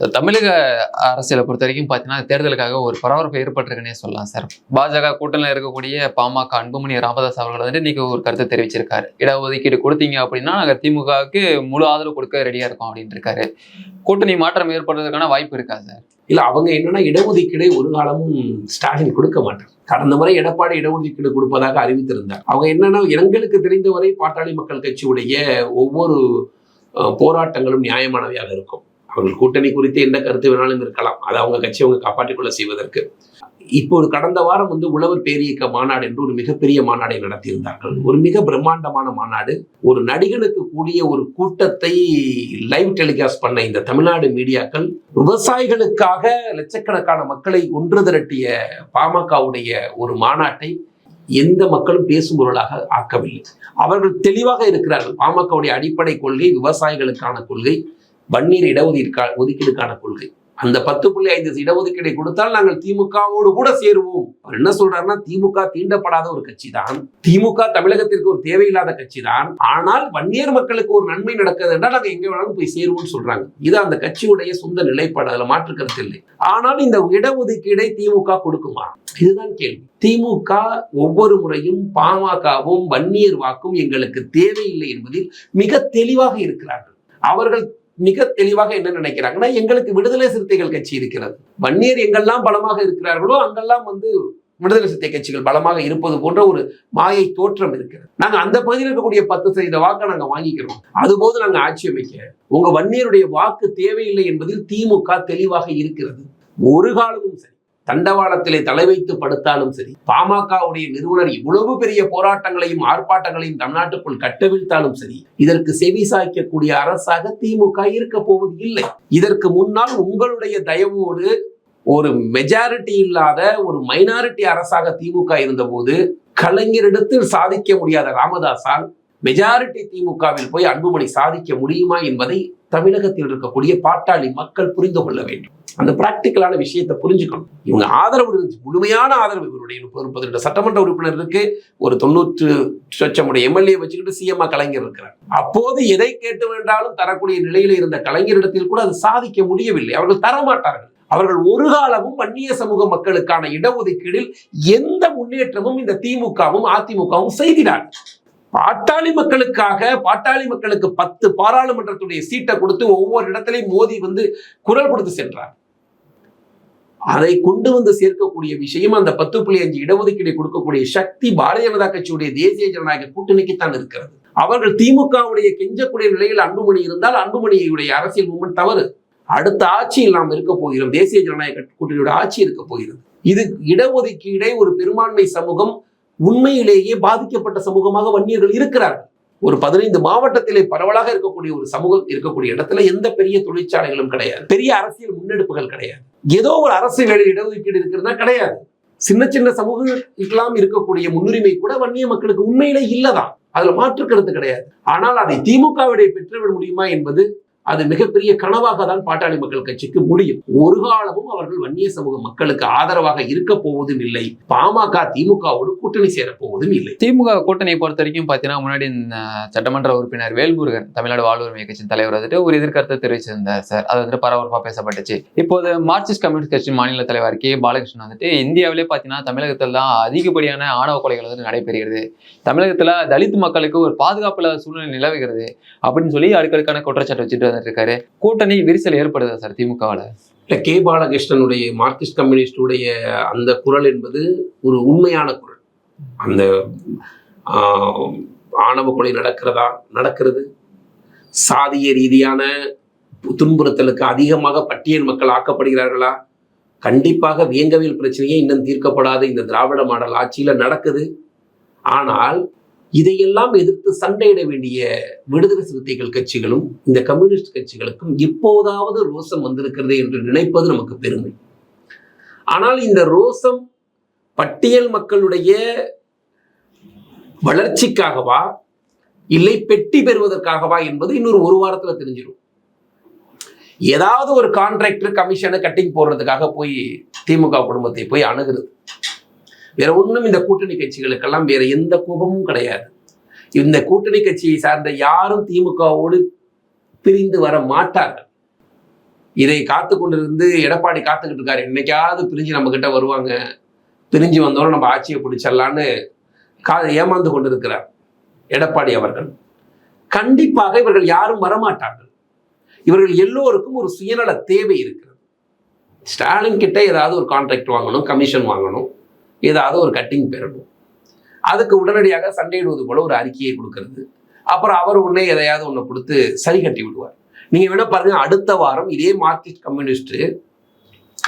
தமிழக அரசியலை பொறுத்த வரைக்கும் பார்த்தீங்கன்னா தேர்தலுக்காக ஒரு பரபரப்பு ஏற்பட்டிருக்குன்னே சொல்லலாம் சார் பாஜக கூட்டணியில் இருக்கக்கூடிய பாமக அன்புமணி ராமதாஸ் அவர்கள் வந்துட்டு இன்னைக்கு ஒரு கருத்தை தெரிவிச்சிருக்காரு. இடஒதுக்கீடு கொடுத்தீங்க அப்படின்னா நாங்கள் திமுகவுக்கு முழு ஆதரவு கொடுக்க ரெடியாக இருக்கோம் அப்படின்னு இருக்காரு. கூட்டணி மாற்றம் ஏற்படுறதுக்கான வாய்ப்பு இருக்கா சார் இல்லை அவங்க என்னன்னா இடஒதுக்கீடை ஒரு காலமும் ஸ்டாலின் கொடுக்க மாட்டார். கடந்த முறை எடப்பாடி இடஒதுக்கீடு கொடுப்பதாக அறிவித்திருந்தார். அவங்க என்னன்னா எங்களுக்கு தெரிந்தவரை பாட்டாளி மக்கள் கட்சியுடைய ஒவ்வொரு போராட்டங்களும் நியாயமானவையாக இருக்கும். அவர்கள் கூட்டணி குறித்து எந்த கருத்து வேணாலும் இருக்கலாம். அதை அவங்க கட்சி அவங்க காப்பாற்றிக்கொள்ள செய்வதற்கு. இப்போ ஒரு கடந்த வாரம் வந்து உழவர் பேரியக்க மாநாடு என்று ஒரு மிகப்பெரிய மாநாடை நடத்தியிருந்தார்கள். ஒரு மிக பிரம்மாண்டமான மாநாடு. ஒரு நடிகனுக்கு கூடிய ஒரு கூட்டத்தை லைவ் டெலிகாஸ்ட் பண்ண இந்த தமிழ்நாடு மீடியாக்கள் விவசாயிகளுக்காக லட்சக்கணக்கான மக்களை ஒன்று திரட்டிய பாமகவுடைய ஒரு மாநாட்டை எந்த மக்களும் பேசும் பொருளாக ஆக்கவில்லை. அவர்கள் தெளிவாக இருக்கிறார்கள். பாமகவுடைய அடிப்படை கொள்கை விவசாயிகளுக்கான கொள்கை வன்னியர் இடஒதுக்கா ஒதுக்கீடுக்கான கொள்கை. அந்த பத்து புள்ளி ஐந்து இடஒதுக்கீடை கொடுத்தால் நாங்கள் திமுகவோடு கூட சேருவோம். அவர் என்ன சொல்றாருன்னா திமுக தீண்டப்படாத ஒரு கட்சி தான் திமுக தமிழகத்திற்கு ஒரு தேவையில்லாத கட்சி தான் ஆனால் வன்னியர் மக்களுக்கு ஒரு நன்மை நடக்குது என்றால் நாங்கள் எங்க வேணாலும் போய் சேருவோம்னு சொல்றாங்க. இது அந்த கட்சியுடைய சொந்த நிலைப்பாடு. அதுல மாற்று கருத்து இல்லை. ஆனால் இந்த இடஒதுக்கீடை திமுக கொடுக்குமா? இதுதான் கேள்வி. திமுக ஒவ்வொரு முறையும் பாமகவும் வன்னியர் வாக்கும் எங்களுக்கு தேவையில்லை என்பதில் மிக தெளிவாக இருக்கிறார்கள். அவர்கள் மிக தெளிவாக என்ன நினைக்கிறாங்கன்னா எங்களுக்கு விடுதலை சிறுத்தைகள் கட்சி இருக்கிறது. வன்னியர் எங்கெல்லாம் பலமாக இருக்கிறார்களோ அங்கெல்லாம் வந்து விடுதலை சிறுத்தை கட்சிகள் பலமாக இருப்பது போன்ற ஒரு மாயை தோற்றம் இருக்கிறது. நாங்க அந்த பகுதியில் இருக்கக்கூடிய பத்து சதவீத வாக்கை நாங்க வாங்கிக்கிறோம். அதுபோது நாங்க ஆட்சி அமைக்க உங்க வன்னியருடைய வாக்கு தேவையில்லை என்பதில் திமுக தெளிவாக இருக்கிறது. ஒரு காலமும் சரி. தண்டவாளத்திலே தலை வைத்து படுத்தாலும் சரி பாமகவுடைய நிறுவனர் இவ்வளவு பெரிய போராட்டங்களையும் ஆர்ப்பாட்டங்களையும் தமிழ்நாட்டுக்குள் கட்டவிழ்த்தாலும் சரி இதற்கு செவி சாய்க்கக்கூடிய அரசாக திமுக இருக்க போவது இல்லை. இதற்கு முன்னால் உங்களுடைய தயவோடு ஒரு மெஜாரிட்டி இல்லாத ஒரு மைனாரிட்டி அரசாக திமுக இருந்தபோது கலைஞரிடத்தில் சாதிக்க முடியாத ராமதாஸால் மெஜாரிட்டி திமுகவில் போய் அன்புமணி சாதிக்க முடியுமா என்பதை தமிழகத்தில் இருக்கக்கூடிய பாட்டாளி மக்கள் புரிந்து கொள்ள வேண்டும். அந்த பிராக்டிக்கலான விஷயத்தை புரிஞ்சுக்கணும். இவங்க ஆதரவு இருந்துச்சு முழுமையான ஆதரவு இவருடைய முப்பது சட்டமன்ற சட்டமன்ற உறுப்பினருக்கு ஒரு தொண்ணூற்று சொச்சமுடைய எம்எல்ஏ வச்சுக்கிட்டு சிஎம்ஆ கலைஞர் இருக்கிறார். அப்போது எதை கேட்டு வேண்டாலும் தரக்கூடிய நிலையில் இருந்த கலைஞரிடத்தில் கூட அது சாதிக்க முடியவில்லை. அவர்கள் தரமாட்டார்கள். அவர்கள் ஒரு காலமும் வன்னிய சமூக மக்களுக்கான இடஒதுக்கீடில் எந்த முன்னேற்றமும் இந்த திமுகவும் அதிமுகவும் செய்தினார் பாட்டாளி மக்களுக்காக பாட்டாளி மக்களுக்கு பத்து பாராளுமன்றத்துடைய சீட்டை கொடுத்து ஒவ்வொரு இடத்திலையும் மோதி வந்து குரல் கொடுத்து சென்றார். அதை கொண்டு வந்து சேர்க்கக்கூடிய விஷயம் அந்த பத்து புள்ளி அஞ்சு இடஒதுக்கீடு கொடுக்கக்கூடிய சக்தி பாரதிய ஜனதா கட்சியுடைய தேசிய ஜனநாயக கூட்டணிக்குத்தான் இருக்கிறது. அவர்கள் திமுகவுடைய கெஞ்சக்கூடிய நிலையில் அன்புமணி இருந்தால் அன்புமணியுடைய அரசியல் மூமெண்ட் தவறு. அடுத்த ஆட்சியில் நாம் இருக்க போகிறோம். தேசிய ஜனநாயக கூட்டணியோட ஆட்சி இருக்க போகிறது. இது இடஒதுக்கீடை ஒரு பெரும்பான்மை சமூகம் உண்மையிலேயே பாதிக்கப்பட்ட சமூகமாக வன்னியர்கள் இருக்கிறார்கள். ஒரு பதினைந்து மாவட்டத்திலே பரவலாக இருக்கக்கூடிய ஒரு சமூகம் இருக்கக்கூடிய இடத்துல எந்த பெரிய தொழிற்சாலைகளும் கிடையாது. பெரிய அரசியல் முன்னெடுப்புகள் கிடையாது. ஏதோ ஒரு அரசு வேலை இடஒதுக்கீடு இருக்கிறதா கிடையாது. சின்ன சின்ன சமூகங்களுக்கெல்லாம் இருக்கக்கூடிய முன்னுரிமை கூட வன்னிய மக்களுக்கு உண்மையிலே இல்லதான். அதுல மாற்று கருத்து கிடையாது. ஆனால் அதை திமுகவிடைய பெற்றுவிட முடியுமா என்பது அது மிகப்பெரிய கனவாக தான் பாட்டாளி மக்கள் கட்சிக்கு முடியும். ஒரு காலமும் அவர்கள் வன்னிய சமூக மக்களுக்கு ஆதரவாக இருக்க போவதும் இல்லை. பாமக திமுகவோடு கூட்டணி சேரப்போவதும் இல்லை. திமுக கூட்டணியை பொறுத்த வரைக்கும் பார்த்தீங்கன்னா முன்னாடி இந்த சட்டமன்ற உறுப்பினர் வேல்முருகன் தமிழ்நாடு வாழ்வுரிமை கட்சியின் தலைவர் வந்துட்டு ஒரு எதிர்கருத்தை தெரிவிச்சிருந்தார் சார். அது வந்து பரபரப்பாக பேசப்பட்டுச்சு. இப்போது மார்க்சிஸ்ட் கம்யூனிஸ்ட் கட்சி மாநில தலைவர் கே. பாலகிருஷ்ணன் வந்துட்டு இந்தியாவிலே பார்த்தீங்கன்னா தமிழகத்தில் தான் அதிகப்படியான ஆணவ கொலைகள் வந்து நடைபெறுகிறது. தமிழகத்தில் தலித் மக்களுக்கு ஒரு பாதுகாப்பு இல்லாத சூழ்நிலை நிலவுகிறது. அப்படின்னு சொல்லி அடுக்கடுக்கான குற்றச்சாட்டு வச்சுட்டு வந்துட்டு இருக்காரு கூட்டணி விரிசல் ஏற்படுதா சார் திமுகவில்? இல்லை கே பாலகிருஷ்ணனுடைய மார்க்சிஸ்ட் கம்யூனிஸ்டுடைய அந்த குரல் என்பது ஒரு உண்மையான குரல். அந்த ஆணவ கொலை நடக்கிறதா நடக்கிறது. சாதிய ரீதியான துன்புறுத்தலுக்கு அதிகமாக பட்டியல் மக்கள் ஆக்கப்படுகிறார்களா? கண்டிப்பாக வியங்கவியல் பிரச்சனையே இன்னும் தீர்க்கப்படாத. இந்த திராவிட மாடல் ஆட்சியில் நடக்குது. ஆனால் இதையெல்லாம் எதிர்த்து சண்டையிட வேண்டிய விடுதலை சிறுத்தைகள் கட்சிகளும் இந்த கம்யூனிஸ்ட் கட்சிகளுக்கும் இப்போதாவது ரோசம் வந்திருக்கிறது என்று நினைப்பது நமக்கு பெருமை. ஆனால் இந்த ரோசம் பட்டியல் மக்களுடைய வளர்ச்சிக்காகவா இல்லை பெட்டி பெறுவதற்காகவா என்பது இன்னொரு ஒரு வாரத்துல தெரிஞ்சிடும் ஏதாவது ஒரு கான்ட்ராக்டர் கமிஷனை கட்டிங் போடுறதுக்காக போய் திமுக குடும்பத்தை போய் அணுகிறது. வேற ஒன்றும் இந்த கூட்டணி கட்சிகளுக்கெல்லாம் வேற எந்த கோபமும் கிடையாது. இந்த கூட்டணி கட்சியை சார்ந்த யாரும் திமுகவோடு பிரிந்து வர மாட்டார்கள். இதை காத்து கொண்டிருந்து எடப்பாடி காத்துக்கிட்டு இருக்காரு. என்னைக்காவது பிரிஞ்சு நம்ம கிட்ட வருவாங்க. பிரிஞ்சு வந்தோட நம்ம ஆட்சியை பிடிச்சிடலான்னு கா ஏமாந்து கொண்டிருக்கிறார் எடப்பாடி அவர்கள். கண்டிப்பாக இவர்கள் யாரும் வரமாட்டார்கள். இவர்கள் எல்லோருக்கும் ஒரு சுயநல தேவை இருக்கிறது. ஸ்டாலின் கிட்ட ஏதாவது ஒரு கான்ட்ராக்ட் வாங்கணும் கமிஷன் வாங்கணும். ஏதாவது ஒரு கட்டிங் பெறணும். அதுக்கு உடனடியாக சண்டையிடுவது போல ஒரு அறிக்கையை கொடுக்கறது. அப்புறம் அவர் உடனே எதையாவது ஒன்று கொடுத்து சரி கட்டி விடுவார். நீங்க வேணா பாருங்க அடுத்த வாரம் இதே மார்க்சிஸ்ட் கம்யூனிஸ்ட்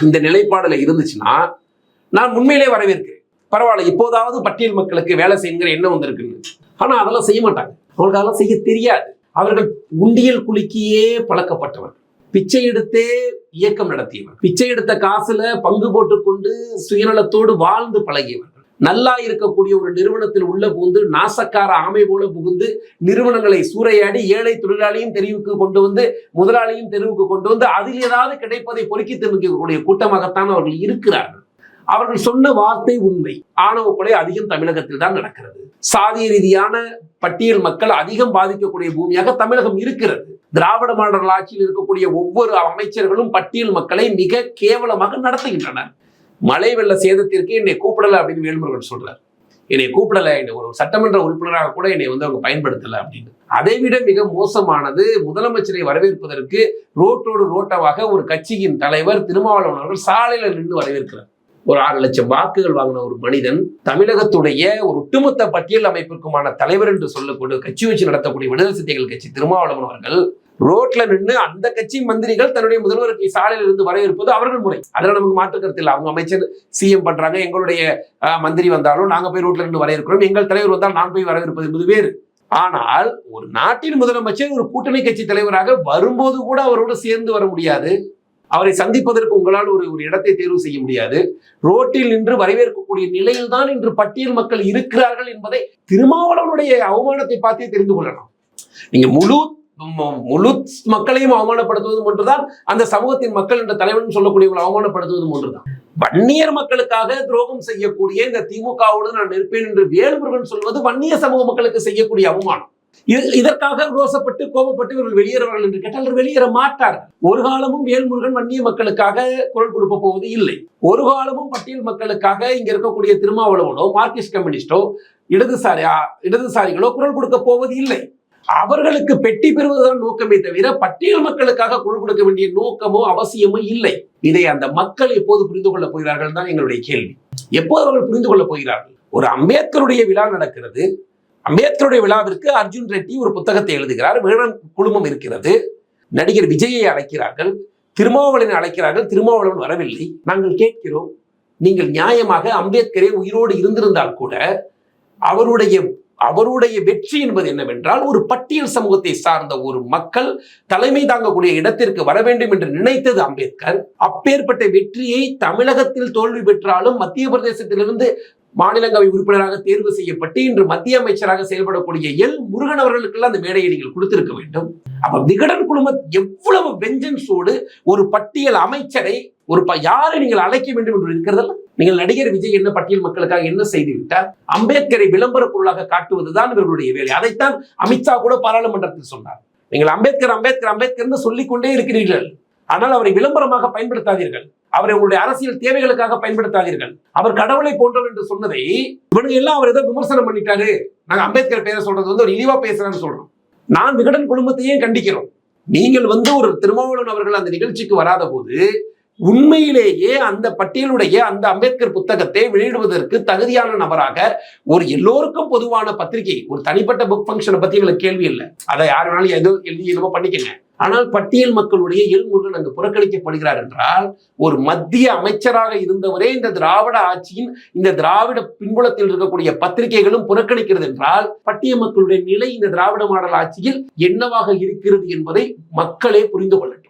இந்த நிலைப்பாடுல இருந்துச்சுன்னா நான் உண்மையிலே வரவேற்கிறேன். பரவாயில்ல இப்போதாவது பட்டியல் மக்களுக்கு வேலை செய்யுங்கிற எண்ணம் வந்திருக்குன்னு. ஆனா அதெல்லாம் செய்ய மாட்டாங்க. அவங்களுக்கு அதெல்லாம் செய்ய தெரியாது. அவர்கள் உண்டியல் குலுக்கியே பழக்கப்பட்டவர் பிச்சை எடுத்தே இயக்கம் நடத்தியவர். பிச்சை எடுத்த காசுல பங்கு போட்டுக்கொண்டு சுயநலத்தோடு வாழ்ந்து பழகியவன் நல்லா இருக்கக்கூடிய ஒரு நிறுவனத்தில் உள்ள புகுந்து நாசக்கார ஆமை போல புகுந்து நிறுவனங்களை சூறையாடி ஏழை தொழிலாளியும் தெருவுக்கு கொண்டு வந்து முதலாளியும் தெருவுக்கு கொண்டு வந்து அதில் ஏதாவது கிடைப்பதை பொறுக்கி திணிக்கக்கூடிய கூட்டமாகத்தான் அவர்கள் இருக்கிறார்கள். அவர்கள் சொன்ன வார்த்தை உண்மை. ஆணவ கொலை அதிகம் தமிழகத்தில் தான் நடக்கிறது. சாதிய ரீதியான பட்டியல் மக்கள் அதிகம் பாதிக்கக்கூடிய பூமியாக தமிழகம் இருக்கிறது. திராவிட மாடல் ஆட்சியில் இருக்கக்கூடிய ஒவ்வொரு அமைச்சர்களும் பட்டியல் மக்களை மிக கேவலமாக நடத்துகின்றனர். மழை வெள்ள சேதத்திற்கு என்னை கூப்பிடல அப்படின்னு வேல்முருகன் சொல்றார். என்னை கூப்பிடல என்னை ஒரு சட்டமன்ற உறுப்பினராக கூட என்னை வந்து அவங்க பயன்படுத்தல அப்படின்னு. அதை விட மிக மோசமானது முதலமைச்சரை வரவேற்பதற்கு ரோட்டோடு ரோட்டவாக ஒரு கட்சியின் தலைவர் திருமாவளவன் அவர்கள் சாலையில நின்று வரவேற்கிறார். ஒரு ஆறு லட்சம் வாக்குகள் வாங்கின ஒரு மனிதன் தமிழகத்துடைய ஒரு ஒட்டுமொத்த பட்டியல் அமைப்பிற்குமான தலைவர் என்று சொல்லக்கூடிய கட்சி வச்சு நடத்தக்கூடிய விடுதலை சிறுத்தைகள் கட்சி திருமாவளவன் அவர்கள் ரோட்ல நின்று அந்த கட்சி மந்திரிகள் தன்னுடைய முதல்வருக்கு சாலையில் இருந்து வரவேற்பது அவர்கள் முறை. அதில் நமக்கு மாற்று கருத்து இல்லை. அவங்க அமைச்சர் சிஎம் பண்றாங்க. எங்களுடைய அஹ், மந்திரி வந்தாலும் நாங்க போய் ரோட்ல நின்று வரவேற்கிறோம். எங்கள் தலைவர் வந்தால் நான் போய் வரவேற்பது என்பது வேறு. ஆனால் ஒரு நாட்டின் முதலமைச்சர் ஒரு கூட்டணி கட்சி தலைவராக வரும்போது கூட அவரோடு சேர்ந்து வர முடியாது. அவரை சந்திப்பதற்கு உங்களால் ஒரு ஒரு இடத்தை தேர்வு செய்ய முடியாது. ரோட்டில் நின்று வரவேற்கக்கூடிய நிலையில் தான் இன்று பட்டியல் மக்கள் இருக்கிறார்கள் என்பதை திருமாவளவனுடைய அவமானத்தை பார்த்தே தெரிந்து கொள்ளலாம். நீங்க முழு முழு மக்களையும் அவமானப்படுத்துவதும் ஒன்றுதான் அந்த சமூகத்தின் மக்கள் என்ற தலைவன் சொல்லக்கூடியவங்களை அவமானப்படுத்துவதும் ஒன்றுதான். வன்னியர் மக்களுக்காக துரோகம் செய்யக்கூடிய இந்த திமுகவோடு நான் நிற்பேன் என்று வேல்முருகன் சொல்வது வன்னிய சமூக மக்களுக்கு செய்யக்கூடிய அவமானம். இதற்காக ரோசப்பட்டு கோபப்பட்டு இவர்கள் வெளியேறுவார்கள் என்று கேட்டால் வெளியேற மாட்டார் ஒரு காலமும் வேல்முருகன் வன்னிய மக்களுக்காக குரல் கொடுக்க போவது இல்லை. ஒரு காலமும் பட்டியல் மக்களுக்காக இங்க இருக்கக்கூடிய திருமாவளவனோ மார்க்சிஸ்ட் கம்யூனிஸ்டோ இடதுசாரி இடதுசாரிகளோ குரல் கொடுக்க போவது இல்லை. அவர்களுக்கு பெட்டி பெறுவதுதான் நோக்கமே தவிர பட்டியல் மக்களுக்காக குரல் கொடுக்க வேண்டிய நோக்கமோ அவசியமோ இல்லை. இதை அந்த மக்கள் எப்போது புரிந்து கொள்ளப் போகிறார்கள் தான் எங்களுடைய கேள்வி. எப்போது அவர்கள் புரிந்து கொள்ளப் போகிறார்கள்? ஒரு அம்பேத்கருடைய விழா நடக்கிறது. அம்பேத்கருடைய விழாவிற்கு அர்ஜுன் ரெட்டி ஒரு புத்தகத்தை எழுதுகிறார். வேடன் குழுமம் இருக்கிறது. நடிகர் விஜயை அழைக்கிறார்கள். திருமாவளவனை அழைக்கிறார்கள். திருமாவளவன் வரவில்லை. நாங்கள் கேட்கிறோம் நீங்கள் நியாயமாக அம்பேத்கரே உயிரோடு இருந்திருந்தால் கூட அவருடைய அவருடைய வெற்றி என்பது என்னவென்றால் ஒரு பட்டியல் சமூகத்தை சார்ந்த ஒரு மக்கள் தலைமை தாங்கக்கூடிய இடத்திற்கு வர வேண்டும் என்று நினைத்தது அம்பேத்கர். அப்பேற்பட்ட வெற்றியை தமிழகத்தில் தோல்வி பெற்றாலும் மத்திய பிரதேசத்திலிருந்து மாநிலங்களவை உறுப்பினராக தேர்வு செய்யப்பட்டு இன்று மத்திய அமைச்சராக செயல்படக்கூடிய எல் முருகன் அவர்களுக்கெல்லாம் அந்த மேடையை நீங்கள் கொடுத்திருக்க வேண்டும். அப்ப விகடன் குழுமம் எவ்வளவு வெஞ்சன்ஸோடு ஒரு பட்டியல் அமைச்சரை ஒரு ப- யாரை நீங்கள் அழைக்க வேண்டும் என்று இருக்கிறதல்ல? நீங்கள் நடிகர் விஜய் என்ன பட்டியல் மக்களுக்காக என்ன செய்து விட்டார்? அம்பேத்கரை விளம்பர பொருளாக காட்டுவதுதான் இவர்களுடைய வேலை. அதைத்தான் அமித்ஷா கூட பாராளுமன்றத்தில் சொன்னார். நீங்கள் அம்பேத்கர் அம்பேத்கர் அம்பேத்கர் சொல்லிக்கொண்டே இருக்கிறீர்கள். ஆனால் அவரை விளம்பரமாக பயன்படுத்தாதீர்கள். அவரை உங்களுடைய அரசியல் தேவைகளுக்காக பயன்படுத்தாதீர்கள். அவர் கடவுளை போன்றவர் என்று சொன்னதை இவனுங்க எல்லாம் அவர் ஏதோ விமர்சனம் பண்ணிட்டாரு. நாங்க அம்பேத்கர் பேரை சொல்றது வந்து ஒரு இழிவா பேசுறான்னு சொல்றோம். நான் விகடன் குடும்பத்தையே கண்டிக்கிறோம். நீங்கள் வந்து ஒரு திருமாவளவன் அவர்கள் அந்த நிகழ்ச்சிக்கு வராத போது உண்மையிலேயே அந்த பட்டியலுடைய அந்த அம்பேத்கர் புத்தகத்தை வெளியிடுவதற்கு தகுதியான நபராக ஒரு எல்லோருக்கும் பொதுவான பத்திரிகை ஒரு தனிப்பட்ட புக் ஃபங்க்ஷனை பத்தி எங்களுக்கு கேள்வி இல்லை. அதை யார் வேணாலும் எதுவும் எழுதி என்னமோ பண்ணிக்கங்க. ஆனால் பட்டியல் மக்களுடைய எல்முருகன் அங்கு புறக்கணிக்கப்படுகிறார் என்றால் ஒரு மத்திய அமைச்சராக இருந்தவரே இந்த திராவிட ஆட்சியின் இந்த திராவிட பின்புலத்தில் இருக்கக்கூடிய பத்திரிகைகளும் புறக்கணிக்கிறது என்றால் பட்டிய மக்களுடைய நிலை இந்த திராவிட மாடல் ஆட்சியில் என்னவாக இருக்கிறது என்பதை மக்களே புரிந்து கொள்ளட்டும்.